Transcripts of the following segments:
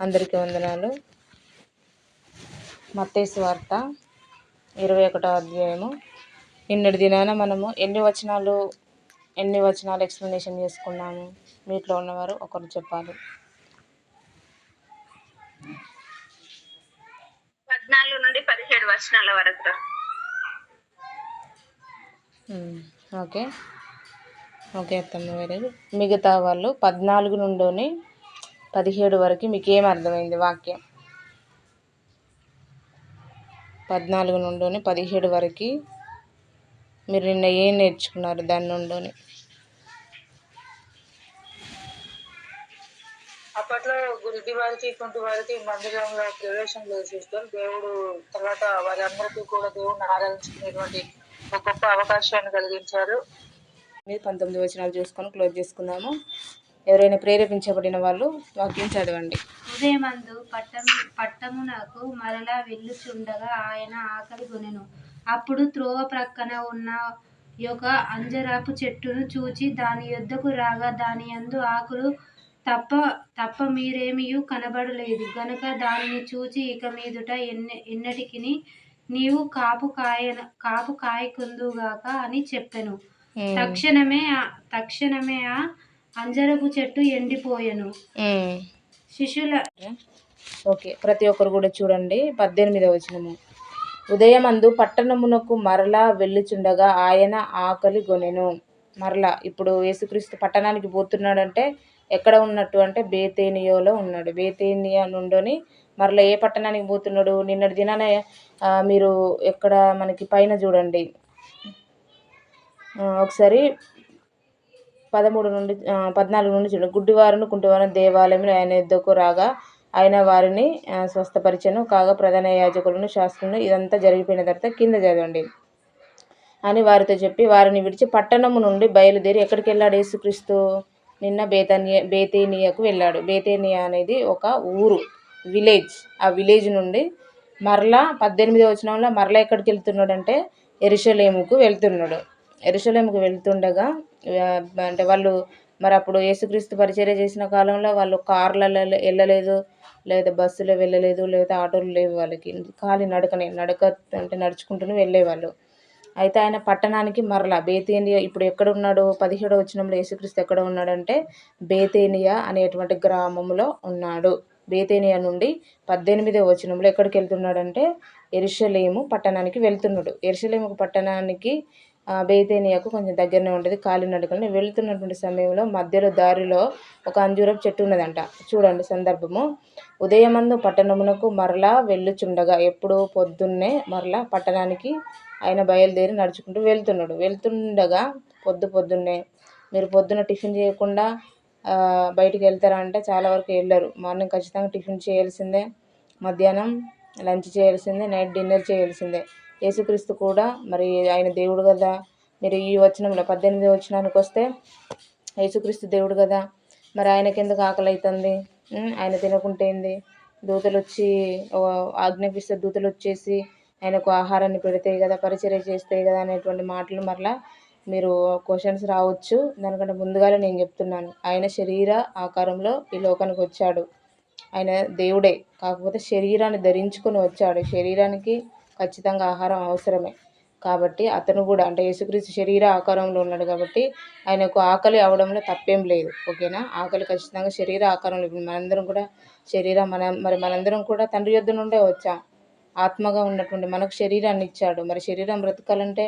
అందరికీ వందనాలు. మత్తయి వార్త ఇరవై ఒకటో అధ్యాయము. నిన్నటి దినాన మనము ఎన్ని వచనాలు ఎన్ని వచనాలు ఎక్స్ప్లెనేషన్ చేసుకున్నాము? మీట్లో ఉన్నవారు ఒకరు చెప్పాలి. పద్నాలుగు నుండి పదిహేడు వచనాల వరకు. ఓకే. ఓకే అత్తమ్మ వెరీ మిగతా వాళ్ళు పద్నాలుగు నుండి పదిహేడు వరకు మీకు ఏం అర్థమైంది వాక్యం? పద్నాలుగు నుండి పదిహేడు వరకు మీరు నిన్న ఏం నేర్చుకున్నారు దాని నుండి అప్పట్లో గురిటి వారికి కుంటి వారికి మందిరంలో ప్రవేశం లేదు సిస్టర్ దేవుడు తర్వాత వారందరికీ కూడా దేవుడిని ఆరాధించుకునేటువంటి ఒక గొప్ప అవకాశాన్ని కలిగించారు. మీరు పంతొమ్మిది వచనాలు చూసుకొని క్లోజ్ చేసుకుందాము. ఎవరైనా ప్రేరేపించబడిన వాళ్ళు వాక్యం చదవండి. ఉదయమందు పట్టము పట్టమునకు మరలా వెళ్ళుచుండగా ఆయన ఆకలి కొనెను అప్పుడు త్రోవ ప్రక్కన ఉన్న యొక్క అంజరాపు చెట్టును చూచి దాని యొద్దకు రాగా దాని యందు ఆకులు తప్ప తప్ప మీరేమియు కనబడలేదు. గనుక దానిని చూచి ఇక మీదుట ఎన్న ఎన్నటికిని నీవు కాపు కాయ కాపు కాయకుందుగాక అని చెప్పెను. తక్షణమే ఆ- తక్షణమే ఆ అంజరపు చెట్టు ఎండిపోయెను. శిష్యుల ఓకే ప్రతి ఒక్కరు కూడా చూడండి. పద్దెనిమిదవ వచనము. ఉదయమందు పట్టణమునకు మరలా వెళ్ళుచుండగా ఆయన ఆకలి గొనెను. మరలా ఇప్పుడు యేసుక్రీస్తు పట్టణానికి పోతున్నాడంటే ఎక్కడ ఉన్నట్టు అంటే బేతేనియోలో ఉన్నాడు. బేతేనియా నుండి మరలా ఏ పట్టణానికి పోతున్నాడు? నిన్నటి దినాన మీరు ఎక్కడ మనకి పైన చూడండి. ఆ, ఒకసారి పదమూడు నుండి పద్నాలుగు నుండి చూడండి గుడ్డివారును కుంటివారును దేవాలయంలో ఆయన యుద్ధకు రాగా ఆయన వారిని స్వస్థపరిచను. కాగా ప్రధాన యాజకులను శాస్త్రులను ఇదంతా జరిగిపోయిన తర్వాత కింద చదవండి. అని వారితో చెప్పి వారిని విడిచి పట్టణము నుండి బయలుదేరి ఎక్కడికి వెళ్ళాడు యేసుక్రీస్తు? నిన్న బేతనియా బేతేనియాకు వెళ్ళాడు. బేతేనియా అనేది ఒక ఊరు విలేజ్. ఆ విలేజ్ నుండి మరలా పద్దెనిమిది వచనంలో మరలా ఎక్కడికి వెళ్తున్నాడు అంటే ఎరుషలేముకు వెళ్తున్నాడు. ఎరుషలేముకు వెళ్తుండగా అంటే వాళ్ళు మరి అప్పుడు యేసుక్రీస్తు పరిచర్య చేసిన కాలంలో వాళ్ళు కార్లలో వెళ్ళలేదు లేదా బస్సులో వెళ్ళలేదు లేదా ఆటోలు లేవు వాళ్ళకి. ఖాళీ నడకనే నడక అంటే నడుచుకుంటూనే వెళ్ళేవాళ్ళు. అయితే ఆయన పట్టణానికి మరలా బేతేనియా ఇప్పుడు ఎక్కడ ఉన్నాడు పదిహేడో వచనంలో యేసుక్రీస్తు ఎక్కడ ఉన్నాడంటే బేతేనియా అనేటువంటి గ్రామంలో ఉన్నాడు. బేతేనియా నుండి పద్దెనిమిదో వచనంలో ఎక్కడికి వెళ్తున్నాడంటే ఎరుషలేము పట్టణానికి వెళ్తున్నాడు. ఎరుషలేము పట్టణానికి బేతేనియాకు కొంచెం దగ్గరనే ఉంటుంది. కాలినడకని వెళ్తున్నటువంటి సమయంలో మధ్యలో దారిలో ఒక అంజూరపు చెట్టు ఉన్నదంట. చూడండి సందర్భము. ఉదయమందు పట్టణమునకు మరలా వెళ్ళుచుండగా ఎప్పుడు పొద్దున్నే మరలా పట్టణానికి ఆయన బయలుదేరి నడుచుకుంటూ వెళ్తున్నాడు. వెళ్తుండగా పొద్దు పొద్దున్నే మీరు పొద్దున టిఫిన్ చేయకుండా బయటికి వెళ్తారా అంటే చాలా వరకు వెళ్ళరు. మార్నింగ్ ఖచ్చితంగా టిఫిన్ చేయాల్సిందే. మధ్యాహ్నం లంచ్ చేయాల్సిందే. నైట్ డిన్నర్ చేయాల్సిందే. యేసుక్రీస్తు కూడా మరి ఆయన దేవుడు కదా. మీరు ఈ వచనంలో పద్దెనిమిది వచనానికి వస్తే యేసుక్రీస్తు దేవుడు కదా. మరి ఆయనకి ఎందుకు ఆకలి అవుతుంది ఆయన తినకుంటే ఏంది? దూతలు వచ్చి ఆజ్ఞాపిస్తే దూతలు వచ్చేసి ఆయనకు ఆహారాన్ని పెడితే కదా పరిచర్య చేస్తాయి కదా అనేటువంటి మాటలు మరలా మీరు క్వశ్చన్స్ రావచ్చు. దానికంటే ముందుగానే నేను చెప్తున్నాను. ఆయన శరీర ఆకారంలో ఈ లోకానికి వచ్చాడు. ఆయన దేవుడే. కాకపోతే శరీరాన్ని ధరించుకొని వచ్చాడు. శరీరానికి ఖచ్చితంగా ఆహారం అవసరమే. కాబట్టి అతను కూడా అంటే యేసుక్రీస్తు శరీర ఆకారంలో ఉన్నాడు కాబట్టి ఆయనకు ఆకలి అవడంలో తప్పేం లేదు. ఓకేనా? ఆకలి ఖచ్చితంగా శరీర ఆకారంలో మనందరం కూడా శరీరం మన మరి మనందరం కూడా తండ్రి యొద్ద నుండే వచ్చాం. ఆత్మగా ఉన్నటువంటి మనకు శరీరాన్ని ఇచ్చాడు. మరి శరీరం బ్రతకాలంటే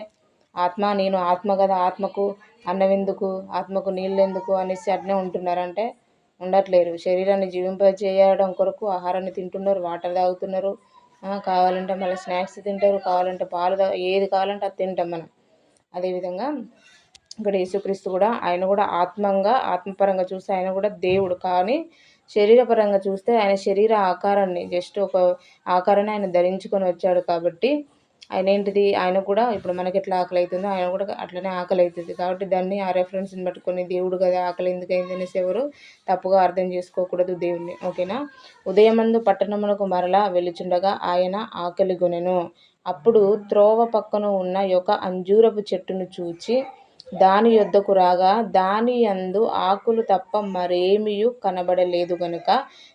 ఆత్మ నేను ఆత్మ కదా ఆత్మకు అన్నం ఎందుకు ఆత్మకు నీళ్ళు ఎందుకు అనేసి అట్నే ఉంటున్నారంటే ఉండట్లేరు. శరీరాన్ని జీవింపజేయడం కొరకు ఆహారాన్ని తింటున్నారు వాటర్ తాగుతున్నారు కావాలంటే మళ్ళీ స్నాక్స్ తింటారు కావాలంటే పాలు ఏది కావాలంటే అది తింటాం మనం. అదేవిధంగా ఇక్కడ యేసుక్రీస్తు కూడా ఆయన కూడా ఆత్మంగా ఆత్మపరంగా చూస్తే ఆయన కూడా దేవుడు. కానీ శరీరపరంగా చూస్తే ఆయన శరీర ఆకారాన్ని జస్ట్ ఒక ఆకారాన్ని ఆయన ధరించుకొని వచ్చాడు కాబట్టి ఆయన ఏంటిది? ఆయన కూడా ఇప్పుడు మనకి ఎట్లా ఆకలి అవుతుందో ఆయన కూడా అట్లనే ఆకలి అవుతుంది కాబట్టి దాన్ని ఆ రెఫరెన్స్ని పట్టుకొని దేవుడు కదా ఆకలి ఎందుకు అయింది అనేసి ఎవరు తప్పుగా అర్థం చేసుకోకూడదు దేవుణ్ణి. ఓకేనా? ఉదయమందు పట్టణమునకు మరలా వెళ్ళుచుండగా ఆయన ఆకలి గొనెను అప్పుడు త్రోవ పక్కన ఉన్న యొక్క అంజూరపు చెట్టును చూచి దాని యొద్దకు రాగా దాని యందు ఆకులు తప్ప మరేమియు కనబడలేదు గనుక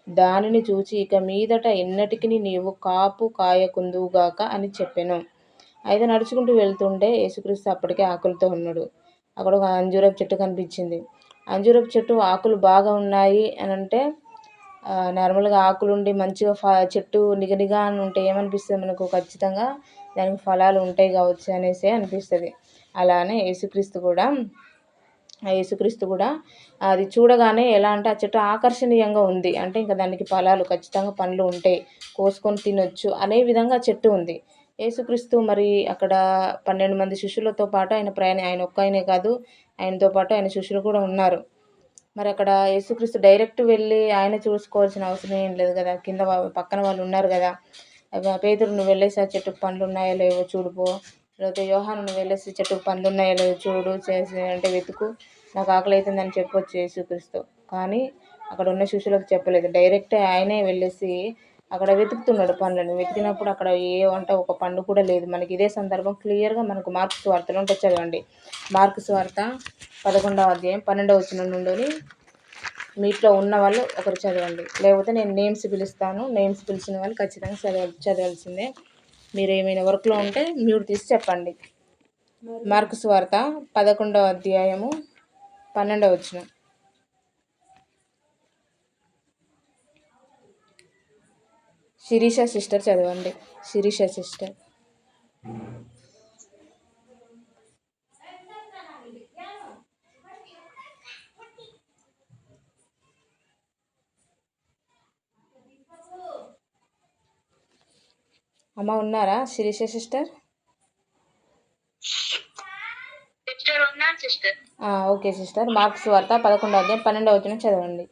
దానిని చూచి ఇక మీదట ఎన్నటికి నీవు కాపు కాయకుందువుగాక అని చెప్పాను. అయితే నడుచుకుంటూ వెళ్తుంటే యేసుక్రీస్తు అప్పటికే ఆకులతో ఉన్నాడు. అక్కడ ఒక అంజూరపు చెట్టు కనిపించింది. అంజూరపు చెట్టు ఆకులు బాగా ఉన్నాయి అని అంటే నార్మల్గా ఆకులు ఉండి మంచిగా ఫ చెట్టు నిగనిగా అని ఉంటే ఏమనిపిస్తుంది మనకు? ఖచ్చితంగా దానికి ఫలాలు ఉంటాయి కావచ్చు అనేసి అనిపిస్తుంది. అలానే యేసుక్రీస్తు కూడా ఆ యేసుక్రీస్తు కూడా అది చూడగానే ఎలా అంటే ఆ చెట్టు ఆకర్షణీయంగా ఉంది. అంటే ఇంకా దానికి ఫలాలు ఖచ్చితంగా పండ్లు ఉంటాయి కోసుకొని తినొచ్చు అనే విధంగా చెట్టు ఉంది. యేసుక్రీస్తు మరి అక్కడ పన్నెండు మంది శిష్యులతో పాటు ఆయన ప్రయాణం ఆయన ఒక్క ఆయనే కాదు ఆయనతో పాటు ఆయన శిష్యులు కూడా ఉన్నారు. మరి అక్కడ యేసుక్రీస్తు డైరెక్ట్ వెళ్ళి ఆయన చూసుకోవాల్సిన అవసరం ఏం లేదు కదా కింద పక్కన వాళ్ళు ఉన్నారు కదా. పేదరు నువ్వు వెళ్ళేసి ఆ చెట్టుకు పండ్లు ఉన్నాయో లేవో చూడుపో లేకపోతే యోహాను నువ్వు వెళ్ళేసి చెట్టుకు పండ్లు ఉన్నాయో చూడు చేసి అంటే వెతుకు. నాకు ఆకలి అవుతుందని చెప్పొచ్చు యేసుక్రీస్తు. కానీ అక్కడ ఉన్న శిష్యులకు చెప్పలేదు. డైరెక్ట్ ఆయనే వెళ్ళేసి అక్కడ వెతుకుతున్నాడు పండ్లను. వెతికినప్పుడు అక్కడ ఏ వంట ఒక పండు కూడా లేదు. మనకి ఇదే సందర్భం క్లియర్గా మనకు మార్క్స్ వార్తలు ఉంటే చదవండి. మార్క్స్ వార్త పదకొండవ అధ్యాయం పన్నెండవ వచ్చిన నుండి మీట్లో ఉన్న వాళ్ళు ఒకరు చదవండి. లేకపోతే నేను నేమ్స్ పిలుస్తాను. నేమ్స్ పిలిచిన వాళ్ళు ఖచ్చితంగా చదవ చదవాల్సిందే. మీరు ఏమైనా వర్క్లో ఉంటే మ్యూట్ తీసి చెప్పండి. మార్క్స్ వార్త పదకొండవ అధ్యాయము పన్నెండవ వచ్చిన శిరీష సిస్టర్ చదవండి. శిరీష సిస్టర్. అమ్మ ఉన్నారా? Sirisha sister? Okay sister. Marks వార్త పదకొండవ అధ్యాయం పన్నెండవ వచ్చిన చదవండి.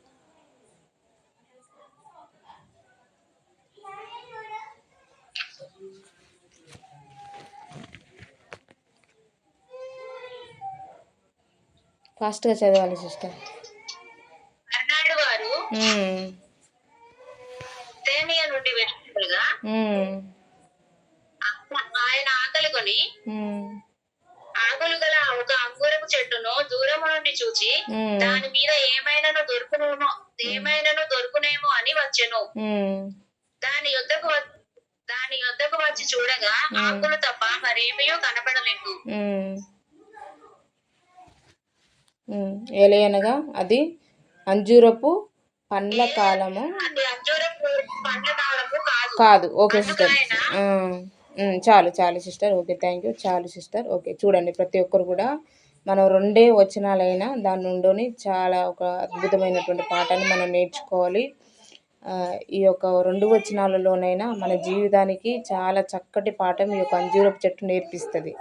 ఫాస్ట్గా చదవాలి సిస్టర్. వారు. నుండి వెళ్ళగా ఆయన ఆకలి కొని ఆకులు గల ఒక అంగురపు చెట్టును దూరము నుండి చూచి దాని మీద ఏమైనాను దొరుకునేమో ఏమైనాను దొరుకునేమో అని వచ్చెను. దాని యొద్దకు వ- దాని యొద్దకు వచ్చి చూడగా ఆకులు తప్ప మరేమీయో కనపడలేదు. ఏలయనగా అది అంజూరపు పండ్ల కాలము అది అంజూరపు పండ్ల కాలము కాదు. కాదు ఓకే సిస్టర్. చాలు చాలు సిస్టర్. Okay thank you. చాలు సిస్టర్. ఓకే చూడండి ప్రతి ఒక్కరు కూడా మనం రెండే వచనాలైనా దాని నుండి చాలా ఒక అద్భుతమైనటువంటి పాఠాన్ని మనం నేర్చుకోవాలి. ఈ యొక్క రెండు వచనాలలోనైనా మన జీవితానికి చాలా చక్కటి పాఠం ఈ యొక్క అంజూరపు చెట్టు నేర్పిస్తుంది.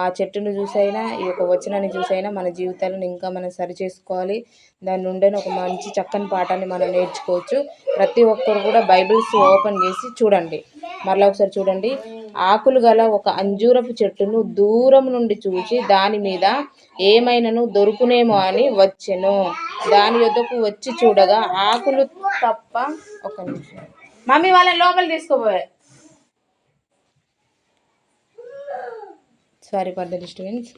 ఆ చెట్టును చూసైనా ఈ యొక్క వచనాన్ని చూసైనా మన జీవితాలను ఇంకా మనం సరి చేసుకోవాలి దాని నుండి ఒక మంచి చక్కని పాఠాన్ని మనం నేర్చుకోవచ్చు. ప్రతి ఒక్కరు కూడా బైబిల్స్ ఓపెన్ చేసి చూడండి. మరలా ఒకసారి చూడండి. ఆకులు గల ఒక అంజూరపు చెట్టును దూరం నుండి చూసి దాని మీద ఏమైనాను దొరుకునేమో అని వచ్చెను. దాని యొద్దకు వచ్చి చూడగా ఆకులు తప్ప ఒక నిమిషం. మమ్మీ వాళ్ళని లోపల తీసుకోబోయే సారీ ఫర్ ద డిస్టర్బెన్స్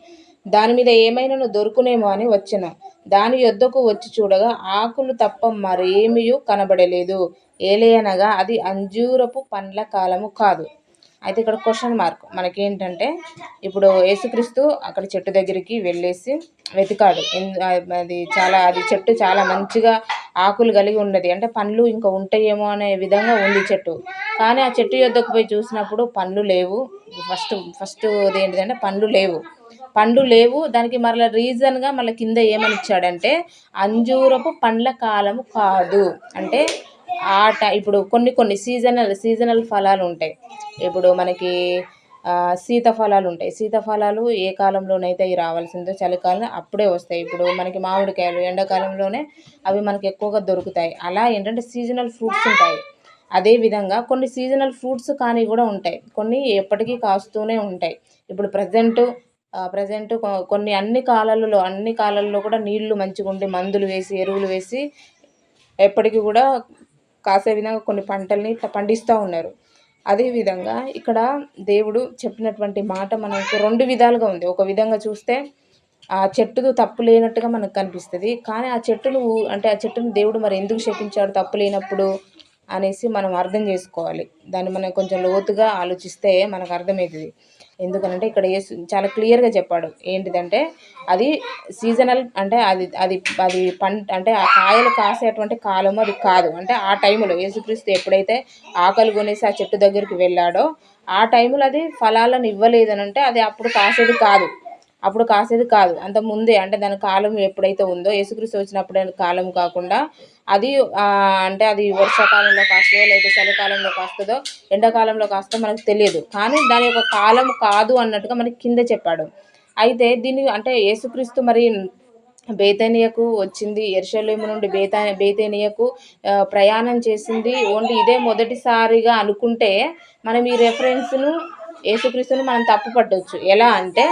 దాని మీద ఏమైనాను దొరుకునేమో అని వచ్చాను. దాని యొద్దకు వచ్చి చూడగా ఆకులు తప్ప మరేమీ కనబడలేదు. ఏలేయనగా అది అంజూరపు పండ్ల కాలము కాదు. అయితే ఇక్కడ క్వశ్చన్ మార్క్ మనకేంటంటే ఇప్పుడు యేసుక్రీస్తు అక్కడ చెట్టు దగ్గరికి వెళ్ళేసి వెతికాడు. అది చాలా అది చెట్టు చాలా మంచిగా ఆకులు కలిగి ఉన్నది అంటే పండ్లు ఇంకా ఉంటాయేమో అనే విధంగా ఉంది చెట్టు. కానీ ఆ చెట్టు యొద్దకు పోయి చూసినప్పుడు పండ్లు లేవు. ఫస్ట్ ఫస్ట్ ఏంటిదంటే పండ్లు లేవు. పండ్లు లేవు. దానికి మరలా రీజన్గా మళ్ళీ కింద ఏమని ఇచ్చాడంటే అంజూరపు పండ్ల కాలము కాదు. అంటే ఆ ఇప్పుడు కొన్ని కొన్ని సీజనల్ సీజనల్ ఫలాలు ఉంటాయి ఇప్పుడు మనకి సీతాఫలాలు ఉంటాయి సీతాఫలాలు ఏ కాలంలోనైతే అవి రావాల్సిందో చలికాలం అప్పుడే వస్తాయి. ఇప్పుడు మనకి మామిడికాయలు ఎండాకాలంలోనే అవి మనకి ఎక్కువగా దొరుకుతాయి. అలా ఏంటంటే సీజనల్ ఫ్రూట్స్ ఉంటాయి. అదేవిధంగా కొన్ని సీజనల్ ఫ్రూట్స్ కానీ కూడా ఉంటాయి. కొన్ని ఎప్పటికీ కాస్తూనే ఉంటాయి. ఇప్పుడు ప్రజెంట్ ప్రజెంట్ కొన్ని అన్ని కాలాలలో అన్ని కాలాల్లో కూడా నీళ్ళు మంచిగా ఉండి మందులు వేసి ఎరువులు వేసి ఎప్పటికీ కూడా కాసే విధంగా కొన్ని పంటల్ని ఇట్లా పండిస్తూ ఉన్నారు. అదేవిధంగా ఇక్కడ దేవుడు చెప్పినటువంటి మాట మనకు రెండు విధాలుగా ఉంది. ఒక విధంగా చూస్తే ఆ చెట్టుది తప్పు లేనట్టుగా మనకు కనిపిస్తుంది. కానీ ఆ చెట్టును అంటే ఆ చెట్టును దేవుడు మరి ఎందుకు శపించాడు తప్పు లేనప్పుడు అనేసి మనం అర్థం చేసుకోవాలి. దాన్ని మనం కొంచెం లోతుగా ఆలోచిస్తే మనకు అర్థమవుతుంది. ఎందుకనంటే ఇక్కడ యేసు చాలా క్లియర్గా చెప్పాడు. ఏంటిదంటే అది సీజనల్ అంటే అది అది అది పంట అంటే ఆ కాయలు కాసేటువంటి కాలం అది కాదు. అంటే ఆ టైంలో యేసుక్రీస్తు ఎప్పుడైతే ఆకలి కొనేసి ఆ చెట్టు దగ్గరికి వెళ్ళాడో ఆ టైంలో అది ఫలాలను ఇవ్వలేదని అంటే అది అప్పుడు కాసేది కాదు. అప్పుడు కాసేది కాదు. అంత ముందే అంటే దాని కాలం ఎప్పుడైతే ఉందో యేసుక్రీస్తు వచ్చినప్పుడు కాలం కాకుండా అది అంటే అది వర్షాకాలంలో కాస్తుందో లేకపోతే చలికాలంలో కాస్తుందో ఎండాకాలంలో కాస్తుందో మనకు తెలియదు. కానీ దాని యొక్క కాలం కాదు అన్నట్టుగా మనకి కింద చెప్పాడు. అయితే దీన్ని అంటే యేసుక్రీస్తు మరి బేతనియకు వచ్చింది ఎర్షలేము నుండి బేతా బేతేనియకు ప్రయాణం చేసింది. ఓన్లీ ఇదే మొదటిసారిగా అనుకుంటే మనం ఈ రెఫరెన్స్ను యేసుక్రీస్తుని మనం తప్పు పట్టవచ్చు ఎలా అంటే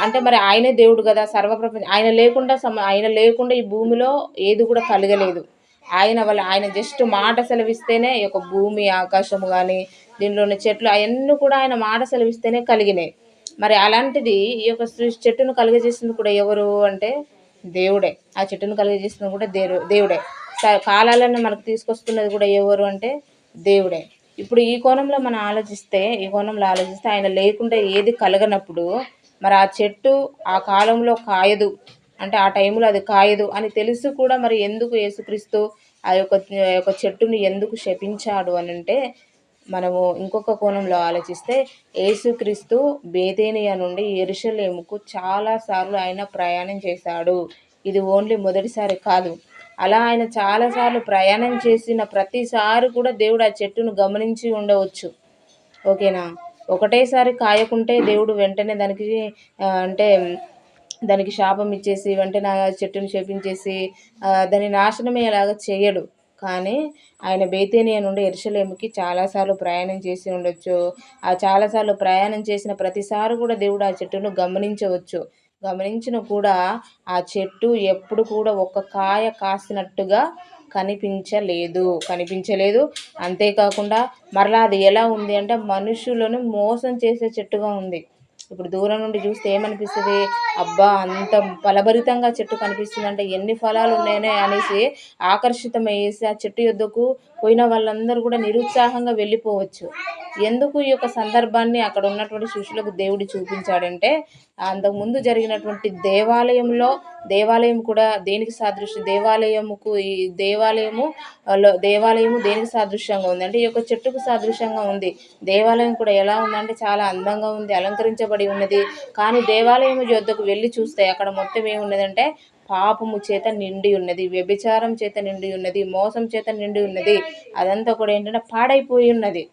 అంటే మరి ఆయనే దేవుడు కదా సర్వప్రపంచం ఆయన లేకుండా సమ ఆయన లేకుండా ఈ భూమిలో ఏది కూడా కలగలేదు. ఆయన వల్ల ఆయన జస్ట్ మాట సెలవిస్తేనే ఈ యొక్క భూమి ఆకాశము కానీ దీనిలోని చెట్లు అవన్నీ కూడా ఆయన మాట సెలవిస్తేనే కలిగినాయి. మరి అలాంటిది ఈ యొక్క చెట్టును కలుగజేసింది కూడా ఎవరు అంటే దేవుడే. ఆ చెట్టును కలుగజేసింది కూడా దేవు దేవుడే. స- కాలాలను మనకు తీసుకొస్తున్నది కూడా ఎవరు అంటే దేవుడే. ఇప్పుడు ఈ కోణంలో మనం ఆలోచిస్తే ఈ కోణంలో ఆలోచిస్తే ఆయన లేకుండా ఏది కలగనప్పుడు మరి ఆ చెట్టు ఆ కాలంలో కాయదు. అంటే ఆ టైంలో అది కాయదు అని తెలుసు కూడా మరి ఎందుకు యేసుక్రీస్తు ఆ యొక్క యొక్క చెట్టుని ఎందుకు శపించాడు అని అంటే మనము ఇంకొక కోణంలో ఆలోచిస్తే యేసుక్రీస్తు బేదేనియా నుండి ఎరుషలేముకు చాలాసార్లు ఆయన ప్రయాణం చేశాడు. ఇది ఓన్లీ మొదటిసారి కాదు. అలా ఆయన చాలాసార్లు ప్రయాణం చేసిన ప్రతిసారి కూడా దేవుడు ఆ చెట్టును గమనించి ఉండవచ్చు. ఓకేనా? ఒకటేసారి కాయకుంటే దేవుడు వెంటనే దానికి అంటే దానికి శాపం ఇచ్చేసి వెంటనే ఆ చెట్టుని శపించేసి దాన్ని నాశనమయ్యేలాగా చేయడు. కానీ ఆయన బేతేనియా నుండి ఎరుసలేముకి చాలాసార్లు ప్రయాణం చేసి ఉండొచ్చు. ఆ చాలాసార్లు ప్రయాణం చేసిన ప్రతిసారి కూడా దేవుడు ఆ చెట్టును గమనించవచ్చు. గమనించిన కూడా ఆ చెట్టు ఎప్పుడు కూడా ఒక్క కాయ కాసినట్టుగా కనిపించలేదు కనిపించలేదు. అంతేకాకుండా మరలా అది ఎలా ఉంది అంటే మనుషులను మోసం చేసే చెట్టుగా ఉంది. ఇప్పుడు దూరం నుండి చూస్తే ఏమనిపిస్తుంది? అబ్బా అంత ఫలభరితంగా చెట్టు కనిపిస్తుంది అంటే ఎన్ని ఫలాలు ఉన్నాయనే అనేసి ఆకర్షితమయ్యేసి ఆ చెట్టు యొద్దకు పోయిన వాళ్ళందరూ కూడా నిరుత్సాహంగా వెళ్ళిపోవచ్చు. ఎందుకు ఈ యొక్క సందర్భాన్ని అక్కడ ఉన్నటువంటి శిష్యులకు దేవుడు చూపించాడంటే అంతకుముందు జరిగినటువంటి దేవాలయంలో దేవాలయం కూడా దేనికి సాదృశ్యం దేవాలయముకు ఈ దేవాలయము లో దేవాలయము దేనికి సాదృశ్యంగా ఉంది? అంటే ఈ యొక్క చెట్టుకు సాదృశ్యంగా ఉంది. దేవాలయం కూడా ఎలా ఉందంటే చాలా అందంగా ఉంది అలంకరించబడి ఉన్నది. కానీ దేవాలయం యొద్దకు వెళ్ళి చూస్తే అక్కడ మొత్తం ఏమున్నదంటే పాపము చేత నిండి ఉన్నది వ్యభిచారం చేత నిండి ఉన్నది మోసం చేత నిండి ఉన్నది అదంతా కూడా ఏంటంటే పాడైపోయి ఉన్నది.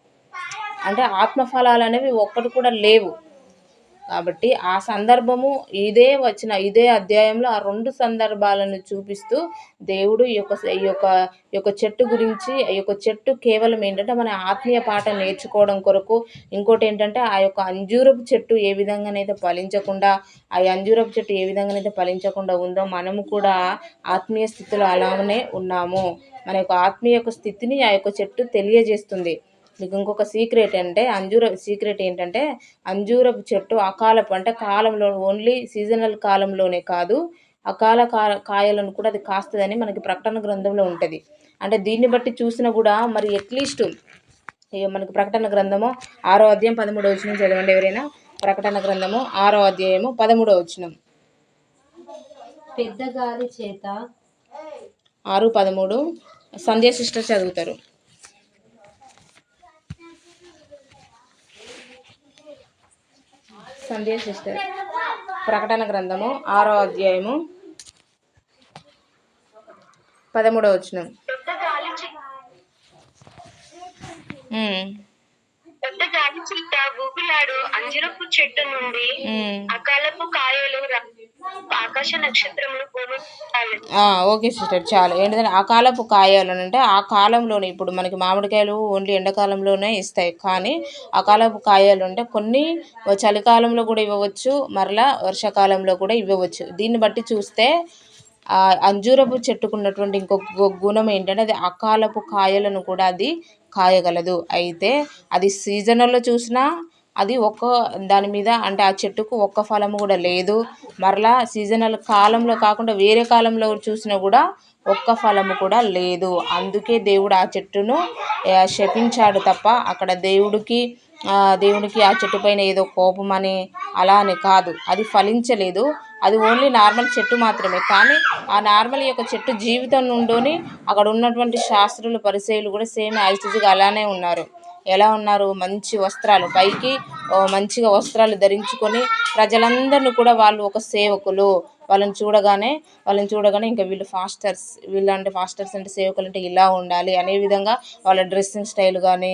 అంటే ఆత్మఫలాలు అనేవి ఒక్కటి కూడా లేవు. కాబట్టి ఆ సందర్భము ఇదే వచ్చిన ఇదే అధ్యాయంలో ఆ రెండు సందర్భాలను చూపిస్తూ దేవుడు ఈ యొక్క ఈ యొక్క ఈ యొక్క చెట్టు గురించి ఈ యొక్క చెట్టు కేవలం ఏంటంటే మన ఆత్మీయ పాఠం నేర్చుకోవడం కొరకు ఇంకోటి ఏంటంటే ఆ యొక్క అంజూరపు చెట్టు ఏ విధంగానైతే ఫలించకుండా ఆ అంజూరపు చెట్టు ఏ విధంగానైతే ఫలించకుండా ఉందో మనము కూడా ఆత్మీయ స్థితిలో అలానే ఉన్నాము. మన యొక్క ఆత్మీయ యొక్క స్థితిని ఆ యొక్క చెట్టు తెలియజేస్తుంది. ఇంకొక సీక్రెట్ అంటే అంజూర సీక్రెట్ ఏంటంటే అంజూరపు చెట్టు అకాలపు అంటే కాలంలో ఓన్లీ సీజనల్ కాలంలోనే కాదు అకాల కాయలను కూడా అది కాస్తుందని మనకి ప్రకటన గ్రంథంలో ఉంటుంది. అంటే దీన్ని బట్టి చూసినా కూడా మరి అట్లీస్ట్ మనకి ప్రకటన గ్రంథము ఆరో అధ్యాయం పదమూడో వచ్చిన చదవండి ఎవరైనా. ప్రకటన గ్రంథము ఆరో అధ్యాయము పదమూడో వచ్చిన పెద్ద గాలి చేత ఆరు పదమూడు సంధ్య సిస్టర్ చదువుతారు. సంధ్య సిస్టర్. ప్రకటన గ్రంథము ఆరో అధ్యాయము పదమూడవ వచనం. పెద్ద గాలి చిట్ట అంజరపు చెట్టు నుండి. అకాలపు కాయలు ఓకే సిస్టర్ చాలు. ఏంటంటే ఆ కాలపు కాయాలు అంటే ఆ కాలంలోనే ఇప్పుడు మనకి మామిడికాయలు ఓన్లీ ఎండాకాలంలోనే ఇస్తాయి. కానీ ఆ కాలపు కాయాలు అంటే కొన్ని చలికాలంలో కూడా ఇవ్వవచ్చు మరలా వర్షాకాలంలో కూడా ఇవ్వవచ్చు. దీన్ని బట్టి చూస్తే అంజూరపు చెట్టుకున్నటువంటి ఇంకొక గుణం ఏంటంటే అది అకాలపు కాయలను కూడా అది కాయగలదు. అయితే అది సీజనల్లో చూసినా అది ఒక్క దాని మీద అంటే ఆ చెట్టుకు ఒక్క ఫలము కూడా లేదు. మరలా సీజనల్ కాలంలో కాకుండా వేరే కాలంలో చూసినా కూడా ఒక్క ఫలము కూడా లేదు. అందుకే దేవుడు ఆ చెట్టును శపించాడు తప్ప అక్కడ దేవుడికి దేవుడికి దేవునికి ఆ చెట్టు పైన ఏదో కోపం అని అలా అని కాదు. అది ఫలించలేదు. అది ఓన్లీ నార్మల్ చెట్టు మాత్రమే. కానీ ఆ నార్మల్ యొక్క చెట్టు జీవితం నుండి అక్కడ ఉన్నటువంటి శాస్త్రులు పరిచయులు కూడా సేమ్ యాజిటీజ్గా అలానే ఉన్నారు. ఎలా ఉన్నారు? మంచి వస్త్రాలు. పైకి మంచిగా వస్త్రాలు ధరించుకొని ప్రజలందరిని కూడా వాళ్ళు ఒక సేవకులు. వాళ్ళని చూడగానే వాళ్ళని చూడగానే ఇంకా వీళ్ళు ఫాస్టర్స్ వీళ్ళంటే ఫాస్టర్స్ అంటే సేవకులు అంటే ఇలా ఉండాలి అనే విధంగా వాళ్ళ డ్రెస్సింగ్ స్టైల్ కానీ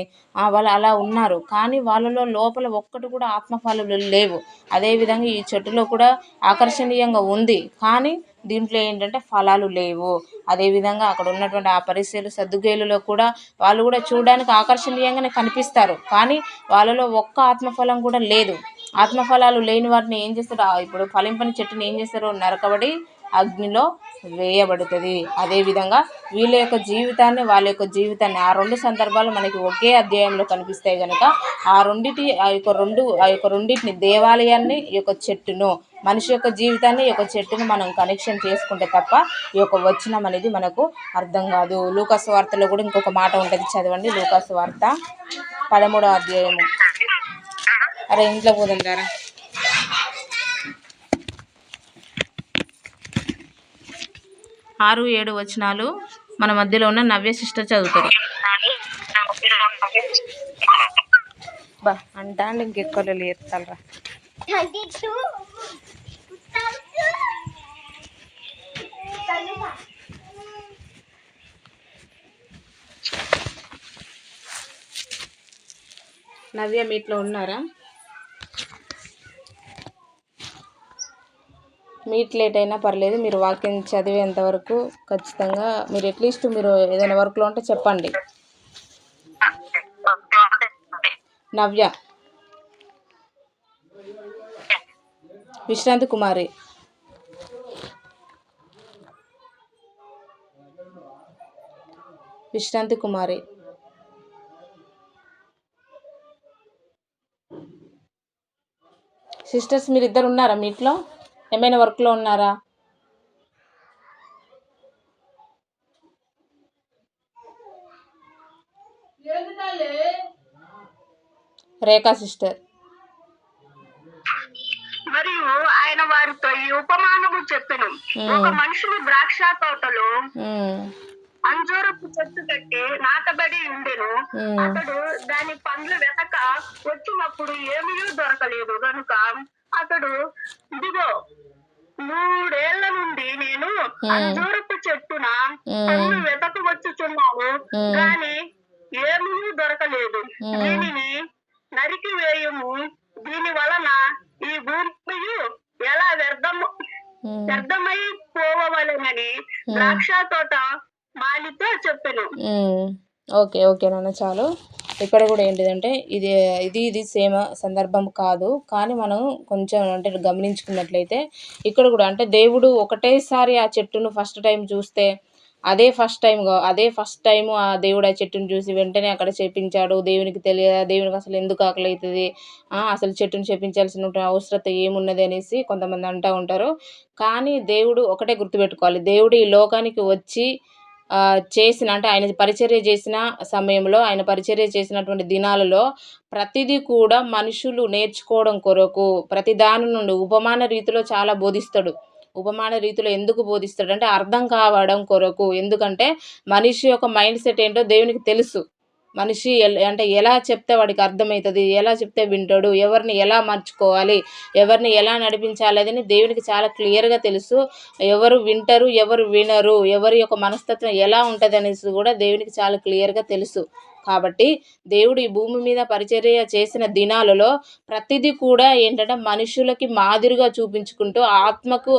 వాళ్ళు అలా ఉన్నారు. కానీ వాళ్ళలో లోపల ఒక్కటి కూడా ఆత్మఫలాలు లేవు. అదేవిధంగా ఈ చెట్టులో కూడా ఆకర్షణీయంగా ఉంది. కానీ దీంట్లో ఏంటంటే ఫలాలు లేవు. అదేవిధంగా అక్కడ ఉన్నటువంటి ఆ పరిస్థితులు సర్దుగేలులో కూడా వాళ్ళు కూడా చూడడానికి ఆకర్షణీయంగానే కనిపిస్తారు. కానీ వాళ్ళలో ఒక్క ఆత్మఫలం కూడా లేదు. ఆత్మఫలాలు లేని వాటిని ఏం చేస్తారు ఆ ఇప్పుడు ఫలింపని చెట్టుని ఏం చేస్తారు నరకబడి అగ్నిలో వేయబడుతుంది. అదేవిధంగా వీళ్ళ యొక్క జీవితాన్ని వాళ్ళ యొక్క జీవితాన్ని ఆ రెండు సందర్భాలు మనకి ఒకే అధ్యాయంలో కనిపిస్తాయి కనుక ఆ రెండిటి ఆ యొక్క రెండు ఆ యొక్క రెండింటిని దేవాలయాన్ని ఈ యొక్క చెట్టును మనిషి యొక్క జీవితాన్ని ఈ యొక్క చెట్టును మనం కనెక్షన్ చేసుకుంటే తప్ప ఈ యొక్క వచనం అనేది మనకు అర్థం కాదు. లూకాస్ వార్తలో కూడా ఇంకొక మాట ఉంటుంది. చదవండి. లూకాస్ వార్త పదమూడవ అధ్యాయము. అరే ఇంట్లో పోదాం దారా ఆరు ఏడు వచనాలు మన మధ్యలో ఉన్న నవ్య సిస్టర్ చదువుతారు బా అంటా అండి ఇంకెక్కువ నవ్య మీట్లో ఉన్నారా? మీట్ లేట్ అయినా పర్లేదు మీరు వాకింగ్ చదివేంత వరకు ఖచ్చితంగా మీరు అట్లీస్ట్ మీరు ఏదైనా వర్క్లో ఉంటే చెప్పండి. నవ్య. విశ్రాంతి కుమారి. విశ్రాంతి కుమారి. సిస్టర్స్ మీరు ఇద్దరు ఉన్నారా మీట్లో ఏమైనా వర్క్లో ఉన్నారా? రేఖా సిస్టర్. మరియు ఆయన వారితో ఈ ఉపమానము చెప్పెను. ఒక మనుషుని ద్రాక్ష తోటలో అంజూరపు చెట్టు కట్టి నాటబడి ఉండెను. అతడు దాని పండ్లు వెతక వచ్చినప్పుడు ఏమీ దొరకలేదు. గనుక అతడు ఇదిగో మూడేళ్ళ నుండి నేను అంజూరపు చెట్టున పండ్లు వెతక వచ్చుచున్నాను. కానీ ఏమీ దొరకలేదు. దీనిని నరికి వేయము. దీని వలన ఈ భూమి ఎలా వ్యర్థము వ్యర్థమై పోవలెనని ద్రాక్ష తోట మాలితో చెప్పాను. ఓకే ఓకే నాన్న చాలు. ఇక్కడ కూడా ఏంటిదంటే ఇది ఇది ఇది సేమ్ సందర్భం కాదు. కానీ మనం కొంచెం అంటే గమనించుకున్నట్లయితే ఇక్కడ కూడా అంటే దేవుడు ఒకటేసారి ఆ చెట్టును ఫస్ట్ టైం చూస్తే అదే ఫస్ట్ టైం అదే ఫస్ట్ టైం ఆ దేవుడు ఆ చెట్టును చూసి వెంటనే అక్కడ చెప్పించాడు. దేవునికి తెలియదా? దేవునికి అసలు ఎందుకు ఆకలి అవుతుంది అసలు చెట్టును చెప్పించాల్సిన అవసరత ఏమున్నది అనేసి కొంతమంది అంటూ ఉంటారు. కానీ దేవుడు ఒకటే గుర్తుపెట్టుకోవాలి. దేవుడు ఈ లోకానికి వచ్చి చేసిన అంటే ఆయన పరిచర్య చేసిన సమయంలో ఆయన పరిచర్య చేసినటువంటి దినాలలో ప్రతిదీ కూడా మనుషులు నేర్చుకోవడం కొరకు ప్రతి దాని నుండి ఉపమాన రీతిలో చాలా బోధిస్తాడు. ఉపమాన రీతిలో ఎందుకు బోధిస్తాడు అంటే అర్థం కావడం కొరకు. ఎందుకంటే మనిషి యొక్క మైండ్ సెట్ ఏంటో దేవునికి తెలుసు. మనిషి అంటే ఎలా చెప్తే వాడికి అర్థమవుతుంది ఎలా చెప్తే వింటాడు ఎవరిని ఎలా మార్చుకోవాలి ఎవరిని ఎలా నడిపించాలి అని దేవునికి చాలా క్లియర్గా తెలుసు. ఎవరు వింటారు ఎవరు వినరు ఎవరి యొక్క మనస్తత్వం ఎలా ఉంటుంది అనేసి కూడా దేవునికి చాలా క్లియర్గా తెలుసు. కాబట్టి దేవుడు ఈ భూమి మీద పరిచర్య చేసిన దినాలలో ప్రతిదీ కూడా ఏంటంటే మనుషులకి మాదిరిగా చూపించుకుంటూ ఆత్మకు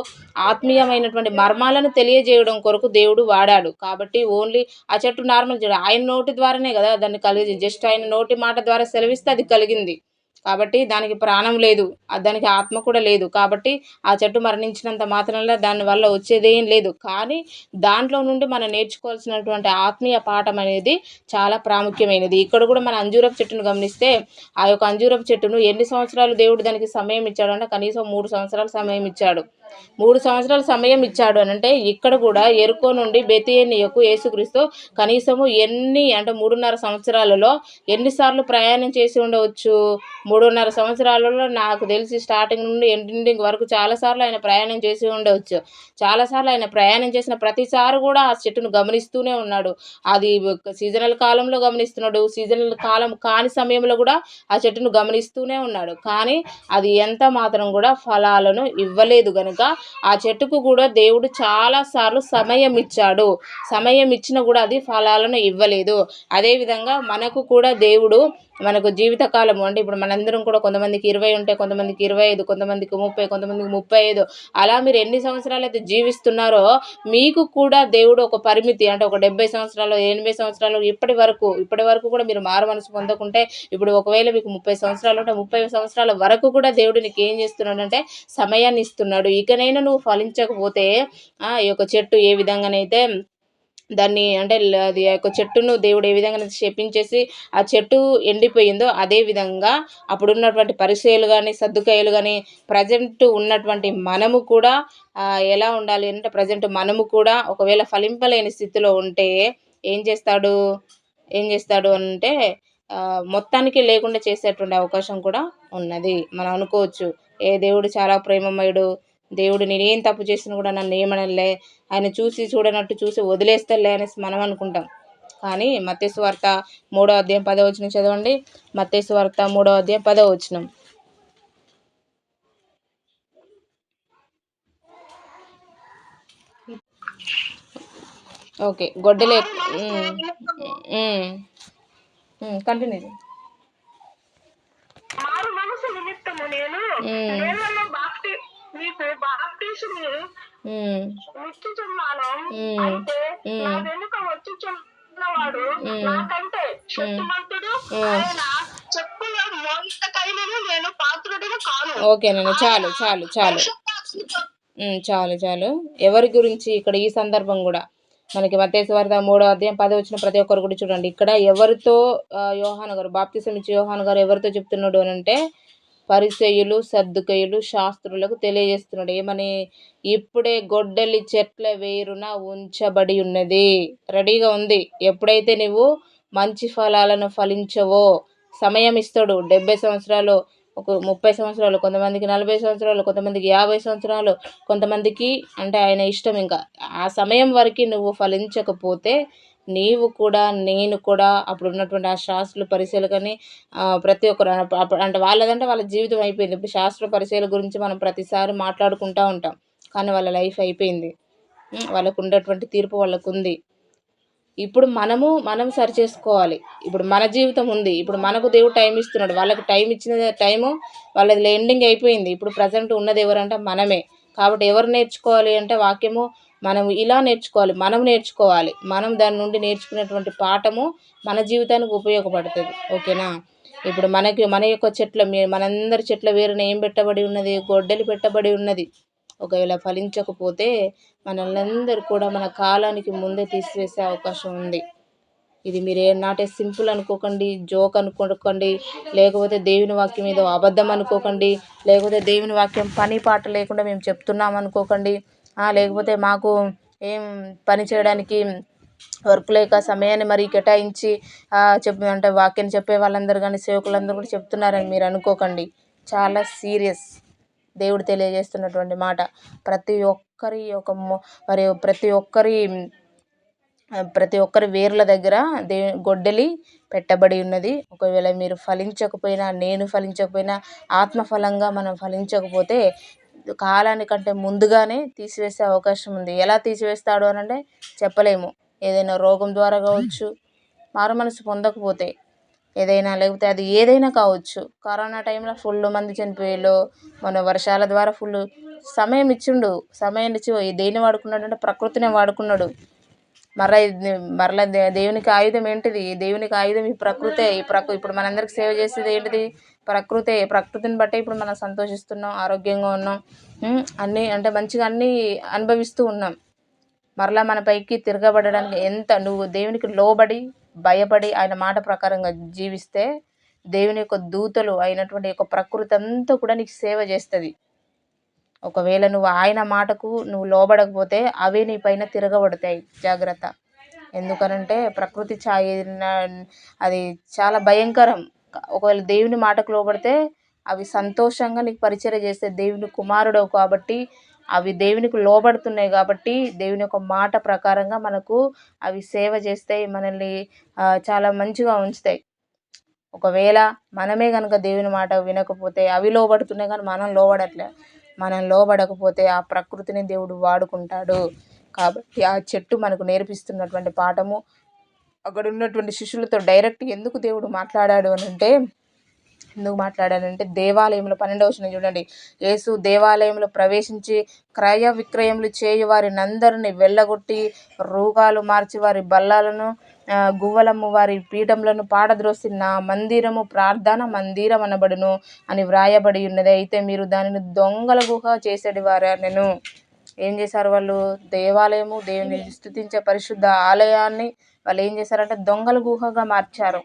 ఆత్మీయమైనటువంటి మర్మాలను తెలియజేయడం కొరకు దేవుడు వాడాడు. కాబట్టి ఓన్లీ ఆ చెట్టు నార్మల్ చెడు ఆయన నోటి ద్వారానే కదా దాన్ని కలిగి జస్ట్ ఆయన నోటి మాట ద్వారా సెలవిస్తే అది కలిగింది. కాబట్టి దానికి ప్రాణం లేదు. దానికి ఆత్మ కూడా లేదు. కాబట్టి ఆ చెట్టు మరణించినంత మాత్రంలో దానివల్ల వచ్చేదేం లేదు. కానీ దాంట్లో నుండి మనం నేర్చుకోవాల్సినటువంటి ఆత్మీయ పాఠం అనేది చాలా ప్రాముఖ్యమైనది. ఇక్కడ కూడా మన అంజూరపు చెట్టును గమనిస్తే ఆ యొక్క అంజూరపు చెట్టును ఎన్ని సంవత్సరాలు దేవుడు దానికి సమయం ఇచ్చాడు అంటే కనీసం మూడు సంవత్సరాల సమయం ఇచ్చాడు. మూడు సంవత్సరాల సమయం ఇచ్చాడు అని అంటే ఇక్కడ కూడా ఎరుకో నుండి బెతియనియకు యేసుక్రీస్తు కనీసము ఎన్ని అంటే మూడున్నర సంవత్సరాలలో ఎన్నిసార్లు ప్రయాణం చేసి ఉండవచ్చు? మూడున్నర సంవత్సరాలలో నాకు తెలిసి స్టార్టింగ్ నుండి ఎండింగ్ వరకు చాలాసార్లు ఆయన ప్రయాణం చేసి ఉండవచ్చు చాలాసార్లు ఆయన ప్రయాణం చేసిన ప్రతిసారి కూడా ఆ చెట్టును గమనిస్తూనే ఉన్నాడు. అది సీజనల్ కాలంలో గమనిస్తున్నాడు. సీజనల్ కాలం కాని సమయంలో కూడా ఆ చెట్టును గమనిస్తూనే ఉన్నాడు. కానీ అది ఎంత మాత్రం కూడా ఫలాలను ఇవ్వలేదు గనుక ఆ చెట్టుకు కూడా దేవుడు చాలాసార్లు సమయం ఇచ్చాడు. సమయం ఇచ్చినా కూడా అది ఫలాలను ఇవ్వలేదు. అదేవిధంగా మనకు కూడా దేవుడు మనకు జీవితకాలం అంటే ఇప్పుడు మనందరం కూడా కొంతమందికి ఇరవై ఉంటే కొంతమందికి ఇరవై ఐదు కొంతమందికి ముప్పై కొంతమందికి ముప్పై ఐదు. అలా మీరు ఎన్ని సంవత్సరాలు అయితే జీవిస్తున్నారో మీకు కూడా దేవుడు ఒక పరిమితి. అంటే ఒక డెబ్బై సంవత్సరాలు ఎనభై సంవత్సరాలు ఇప్పటి వరకు ఇప్పటి వరకు కూడా మీరు మారు మనసు పొందకుంటే ఇప్పుడు ఒకవేళ మీకు ముప్పై సంవత్సరాలు ఉంటే ముప్పై సంవత్సరాల వరకు కూడా దేవుడు నీకు ఏం చేస్తున్నాడు అంటే సమయాన్ని ఇస్తున్నాడు. ఇకనైనా నువ్వు ఫలించకపోతే ఆ, ఈ యొక్క చెట్టు ఏ విధంగానైతే దాన్ని అంటే అది యొక్క చెట్టును దేవుడు ఏ విధంగా శపించేసి ఆ చెట్టు ఎండిపోయిందో అదే విధంగా అప్పుడు ఉన్నటువంటి పరిచయాలు కానీ సర్దుకాయలు కానీ ప్రజెంట్ ఉన్నటువంటి మనము కూడా ఎలా ఉండాలి అంటే ప్రజెంట్ మనము కూడా ఒకవేళ ఫలింపలేని స్థితిలో ఉంటే ఏం చేస్తాడు? ఏం చేస్తాడు అంటే మొత్తానికి లేకుండా చేసేటువంటి అవకాశం కూడా ఉన్నది. మనం అనుకోవచ్చు ఏ దేవుడు చాలా ప్రేమమయుడు దేవుడు నేనేం తప్పు చేసినా కూడా నన్ను ఏమనలే. ఆయన చూసి చూడనట్టు చూసి వదిలేస్తలే అనేసి మనం అనుకుంటాం. కానీ మత్తేసు వార్త మూడో అధ్యాయం పదో వచ్చిన చదవండి. మత్తేసు వార్త మూడో అధ్యాయం పదో వచ్చినం ఓకే గొడ్డలే. కంటిన్యూ నేను మ్మ్. నీళ్ళలో బాప్టి మీకు బాప్టిజం ఇచ్చుచున్నాను మ్మ్. అయితే మ్మ్. నా వెనుక వచ్చుచున్నవాడు మ్మ్. నాకంటే శక్తిమంతుడు మ్మ్. ఆయన చెప్పుల మోయికైనను నేను పాత్రుడును కాను ఓకేనండి చాలు చాలు చాలు చాలు చాలు ఎవరి గురించి ఇక్కడ ఈ సందర్భం కూడా మనకి మతేశ్వార్త మూడో అధ్యాయం పది వచ్చిన ప్రతి ఒక్కరు కూడా చూడండి ఇక్కడ ఎవరితో యోహాను గారు బాప్తిసం ఇచ్చి యోహాను గారు ఎవరితో చెప్తున్నాడు అని అంటే పరిసయులు సర్దుకయులు శాస్త్రులకు తెలియజేస్తున్నాడు. ఏమని? ఇప్పుడే గొడ్డలి చెట్ల వేరున ఉంచబడి ఉన్నది. రెడీగా ఉంది. ఎప్పుడైతే నువ్వు మంచి ఫలాలను ఫలించవో సమయం ఇస్తాడు. డెబ్బై సంవత్సరాలు ఒక ముప్పై సంవత్సరాలు కొంతమందికి నలభై సంవత్సరాలు కొంతమందికి యాభై సంవత్సరాలు కొంతమందికి అంటే ఆయన ఇష్టం ఇంకా. ఆ సమయం వరకు నువ్వు ఫలించకపోతే నీవు కూడా నేను కూడా అప్పుడు ఉన్నటువంటి ఆ శాస్త్రులు పరిశీలు కానీ ప్రతి ఒక్కరు అప్పుడు అంటే వాళ్ళదంటే వాళ్ళ జీవితం అయిపోయింది. ఇప్పుడు శాస్త్ర పరిశీల గురించి మనం ప్రతిసారి మాట్లాడుకుంటూ ఉంటాం. కానీ వాళ్ళ లైఫ్ అయిపోయింది. వాళ్ళకు ఉన్నటువంటి తీర్పు వాళ్ళకు ఉంది ఇప్పుడు మనము మనం సరి చేసుకోవాలి ఇప్పుడు మన జీవితం ఉంది. ఇప్పుడు మనకు దేవుడు టైం ఇస్తున్నాడు. వాళ్ళకి టైం ఇచ్చిన టైము వాళ్ళది ఎండింగ్ అయిపోయింది. ఇప్పుడు ప్రజెంట్ ఉన్నది ఎవరంటే మనమే. కాబట్టి ఎవరు నేర్చుకోవాలి అంటే వాక్యము మనం ఇలా నేర్చుకోవాలి మనం నేర్చుకోవాలి. మనం దాని నుండి నేర్చుకునేటువంటి పాఠము మన జీవితానికి ఉపయోగపడుతుంది. ఓకేనా? ఇప్పుడు మనకి మన యొక్క చెట్ల మీ మనందరి చెట్ల వేరున ఏం పెట్టబడి ఉన్నది? గొడ్డలి పెట్టబడి ఉన్నది. ఒకవేళ ఫలించకపోతే మనల్నందరూ కూడా మన కాలానికి ముందే తీసివేసే అవకాశం ఉంది. ఇది మీరు ఏనాటే నాటే సింపుల్ అనుకోకండి జోక్ అనుకోకండి లేకపోతే దేవుని వాక్యం ఏదో అబద్ధం అనుకోకండి లేకపోతే దేవుని వాక్యం పని పాట లేకుండా మేము చెప్తున్నాం అనుకోకండి. లేకపోతే మాకు ఏం పని చేయడానికి వర్క్ లేక సమయాన్ని మరి కేటాయించి ఆ, చెప్ప అంటే వాక్యం చెప్పే వాళ్ళందరూ కానీ సేవకులందరూ కూడా చెప్తున్నారని మీరు అనుకోకండి. చాలా సీరియస్. దేవుడు తెలియజేస్తున్నటువంటి మాట. ప్రతి ఒక్కరి యొక్క మరియు మరి ప్రతి ఒక్కరి ప్రతి ఒక్కరి వేర్ల దగ్గర దే గొడ్డలి పెట్టబడి ఉన్నది. ఒకవేళ మీరు ఫలించకపోయినా నేను ఫలించకపోయినా ఆత్మఫలంగా మనం ఫలించకపోతే కాలానికంటే ముందుగానే తీసివేసే అవకాశం ఉంది. ఎలా తీసివేస్తాడు అని అంటే చెప్పలేము. ఏదైనా రోగం ద్వారా కావచ్చు మారు మనసు పొందకపోతే. ఏదైనా లేకపోతే అది ఏదైనా కావచ్చు. కరోనా టైంలో ఫుల్ మంది చనిపోయారు మన వర్షాల ద్వారా ఫుల్ సమయం ఇచ్చిండు. సమయం ఇచ్చి దేన్ని వాడుకున్నాడు అంటే ప్రకృతినే వాడుకున్నాడు. మరలా మరల దే- దేవునికి ఆయుధం ఏంటిది? దేవునికి ఆయుధం ఈ ప్రకృతే. ఈ ప్రకృ ఇప్పుడు మనందరికి సేవ చేసేది ఏంటిది? ప్రకృతే. ప్రకృతిని బట్టే ఇప్పుడు మనం సంతోషిస్తున్నాం ఆరోగ్యంగా ఉన్నాం. అన్నీ అంటే మంచిగా అన్నీ అనుభవిస్తూ ఉన్నాం. మరలా మన పైకి తిరగబడడానికి ఎంత నువ్వు దేవునికి లోబడి భయపడి ఆయన మాట ప్రకారంగా జీవిస్తే దేవుని యొక్క దూతలు అయినటువంటి యొక్క ప్రకృతి అంతా కూడా నీకు సేవ చేస్తుంది. ఒకవేళ నువ్వు ఆయన మాటకు నువ్వు లోబడకపోతే అవే నీ పైన తిరగబడతాయి. జాగ్రత్త. ఎందుకనంటే ప్రకృతి ఛాయ అది చాలా భయంకరం. ఒకవేళ దేవుని మాటకు లోబడితే అవి సంతోషంగా నీకు పరిచయం చేస్తే దేవుని కుమారుడవు కాబట్టి అవి దేవునికి లోబడుతున్నాయి కాబట్టి దేవుని యొక్క మాట ప్రకారంగా మనకు అవి సేవ చేస్తాయి మనల్ని చాలా మంచిగా ఉంచుతాయి. ఒకవేళ మనమే కనుక దేవుని మాట వినకపోతే అవి లోబడుతున్నాయి కానీ మనం లోబడట్లే. మనం లోబడకపోతే ఆ ప్రకృతిని దేవుడు వాడుకుంటాడు. కాబట్టి ఆ చెట్టు మనకు నేర్పిస్తున్నటువంటి పాఠము అక్కడ ఉన్నటువంటి శిష్యులతో డైరెక్ట్ ఎందుకు దేవుడు మాట్లాడాడు అని అంటే ఎందుకు మాట్లాడానంటే దేవాలయంలో పన్నెండవ వచ్చిన చూడండి. యేసు దేవాలయంలో ప్రవేశించి క్రయ విక్రయములు చేయు వారిని అందరిని వెళ్ళగొట్టి రూగాలు మార్చి వారి బల్లాలను గువ్వలము వారి పీఠములను పాడద్రోసి నా మందిరము ప్రార్థన మందిరం అనబడును అని వ్రాయబడి ఉన్నది. అయితే మీరు దానిని దొంగల గుహ చేసేటి వారా నేను? ఏం చేశారు వాళ్ళు? దేవాలయము దేవుని స్థుతించే పరిశుద్ధ ఆలయాన్ని వాళ్ళు ఏం చేశారంటే దొంగల గుహగా మార్చారు.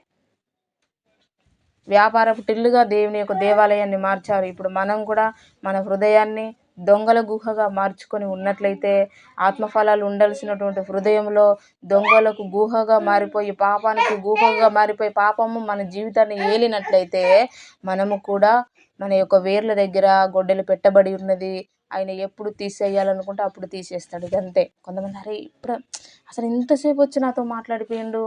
వ్యాపారపు టిల్లుగా దేవుని యొక్క దేవాలయాన్ని మార్చారు. ఇప్పుడు మనం కూడా మన హృదయాన్ని దొంగల గుహగా మార్చుకొని ఉన్నట్లయితే ఆత్మఫలాలు ఉండాల్సినటువంటి హృదయంలో దొంగలకు గుహగా మారిపోయి పాపానికి గుహగా మారిపోయి పాపము మన జీవితాన్ని ఏలినట్లయితే మనము కూడా మన యొక్క వేర్ల దగ్గర గొడ్డలు పెట్టబడి ఉన్నది. ఆయన ఎప్పుడు తీసేయాలనుకుంటే అప్పుడు తీసేస్తాడు. ఇదంతే. కొంతమంది అరే ఇప్పుడు అసలు ఇంతసేపు వచ్చి నాతో మాట్లాడిపోయిండు.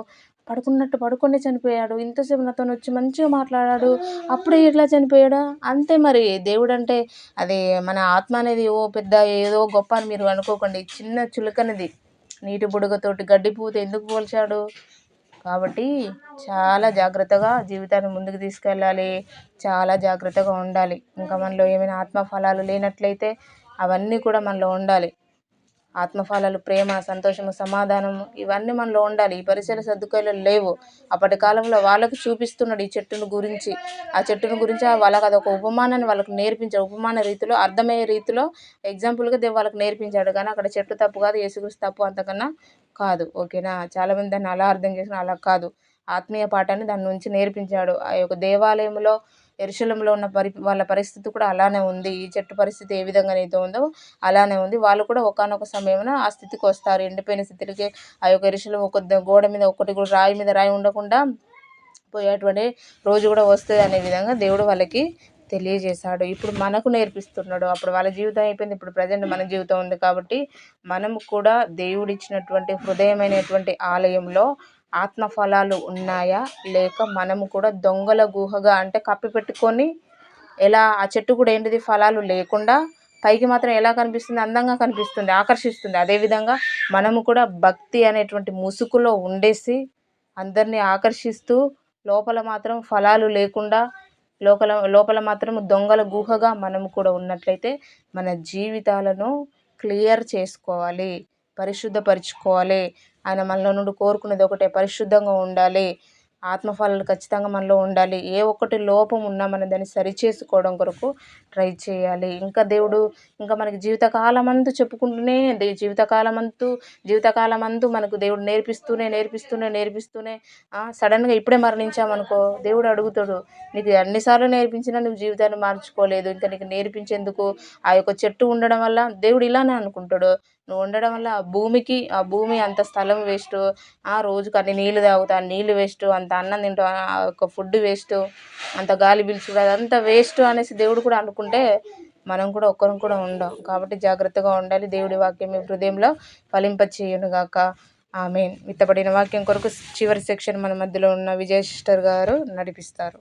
పడుకున్నట్టు పడుకొని చనిపోయాడు. ఇంతసేపు నాతో వచ్చి మంచిగా మాట్లాడాడు. అప్పుడే ఎట్లా చనిపోయాడా? అంతే మరి. దేవుడు అంటే అది మన ఆత్మ అనేది ఓ పెద్ద ఏదో గొప్ప అని మీరు అనుకోకండి. చిన్న చులకనది. నీటి బుడగతోటి గడ్డి పూత ఎందుకు పోల్చాడు? కాబట్టి చాలా జాగ్రత్తగా జీవితాన్ని ముందుకు తీసుకెళ్ళాలి. చాలా జాగ్రత్తగా ఉండాలి. ఇంకా మనలో ఏమైనా ఆత్మ ఫలాలు లేనట్లయితే అవన్నీ కూడా మనలో ఉండాలి. ఆత్మఫలాలు ప్రేమ సంతోషము సమాధానము ఇవన్నీ మనలో ఉండాలి. ఈ పరిసర సర్దుకాయలు లేవు. అప్పటి కాలంలో వాళ్ళకు చూపిస్తున్నాడు ఈ చెట్టును గురించి. ఆ చెట్టును గురించి వాళ్ళకి అదొక ఉపమానాన్ని వాళ్ళకి నేర్పించాడు. ఉపమాన రీతిలో అర్థమయ్యే రీతిలో ఎగ్జాంపుల్గా దేవుడు వాళ్ళకి నేర్పించాడు. కానీ అక్కడ చెట్టు తప్పు కాదు యేసుక్రీస్తు తప్పు అంతకన్నా కాదు. ఓకేనా? చాలామంది దాన్ని అలా అర్థం చేసిన అలా కాదు. ఆత్మీయ పాఠాన్ని దాని నుంచి నేర్పించాడు. ఆ యొక్క దేవాలయంలో ఎరుశలంలో ఉన్న పరి వాళ్ళ పరిస్థితి కూడా అలానే ఉంది. ఈ చెట్టు పరిస్థితి ఏ విధంగా అయితే ఉందో అలానే ఉంది. వాళ్ళు కూడా ఒకానొక సమయంలో ఆ స్థితికి వస్తారు. ఎండిపోయిన స్థితికి ఆ యొక్క ఎరుశలం ఒక గోడ మీద ఒకటి కూడా రాయి మీద రాయి ఉండకుండా పోయేటువంటి రోజు కూడా వస్తుంది అనే విధంగా దేవుడు వాళ్ళకి తెలియజేశాడు. ఇప్పుడు మనకు నేర్పిస్తున్నాడు. అప్పుడు వాళ్ళ జీవితం అయిపోయింది. ఇప్పుడు ప్రజెంట్ మన జీవితం ఉంది కాబట్టి మనము కూడా దేవుడిచ్చినటువంటి హృదయమైనటువంటి ఆలయంలో ఆత్మ ఫలాలు ఉన్నాయా? లేక మనము కూడా దొంగల గుహగా అంటే కప్పి పెట్టుకొని ఎలా ఆ చెట్టు కూడా ఏంటిది? ఫలాలు లేకుండా పైకి మాత్రం ఎలా కనిపిస్తుంది? అందంగా కనిపిస్తుంది ఆకర్షిస్తుంది. అదేవిధంగా మనము కూడా భక్తి అనేటువంటి ముసుగులో ఉండేసి అందరినీ ఆకర్షిస్తూ లోపల మాత్రం ఫలాలు లేకుండా లోపల లోపల మాత్రం దొంగల గుహగా మనము కూడా ఉన్నట్లయితే మన జీవితాలను క్లియర్ చేసుకోవాలి. పరిశుద్ధపరచుకోవాలి. ఆయన మనలో నుండి కోరుకునేది ఒకటే పరిశుద్ధంగా ఉండాలి. ఆత్మఫలాలు ఖచ్చితంగా మనలో ఉండాలి. ఏ ఒక్కటి లోపం ఉన్నా మనం దాన్ని సరిచేసుకోవడం కొరకు ట్రై చేయాలి. ఇంకా దేవుడు ఇంకా మనకి జీవితకాలం అంతా చెప్పుకుంటూనే జీవితకాలం అంతూ జీవితకాలం అంతూ మనకు దేవుడు నేర్పిస్తూనే నేర్పిస్తూనే నేర్పిస్తూనే సడన్గా ఇప్పుడే మరణించామనుకో దేవుడు అడుగుతాడు నీకు ఎన్నిసార్లు నేర్పించినా నువ్వు జీవితాన్ని మార్చుకోలేదు. ఇంకా నీకు నేర్పించేందుకు ఆ యొక్క చెట్టు ఉండడం వల్ల దేవుడు ఇలానే అనుకుంటాడు నువ్వు ఉండడం వల్ల ఆ భూమికి ఆ భూమి అంత స్థలం వేస్ట్ ఆ రోజుకి అన్ని నీళ్ళు తాగుతా నీళ్ళు వేస్ట్ అంత అన్నం తింటా ఆ యొక్క ఫుడ్ వేస్ట్ అంత గాలి పీల్చుడు అదంతా వేస్ట్ అనేసి దేవుడు కూడా అనుకుంటే మనం కూడా ఒక్కరం కూడా ఉండం. కాబట్టి జాగ్రత్తగా ఉండాలి. దేవుడి వాక్యం మీ హృదయంలో ఫలింపచేయునుగాక గాక. ఆమె విత్తబడిన వాక్యం కొరకు చివరి సెక్షన్ మన మధ్యలో ఉన్న విజయ సిస్టర్ గారు నడిపిస్తారు.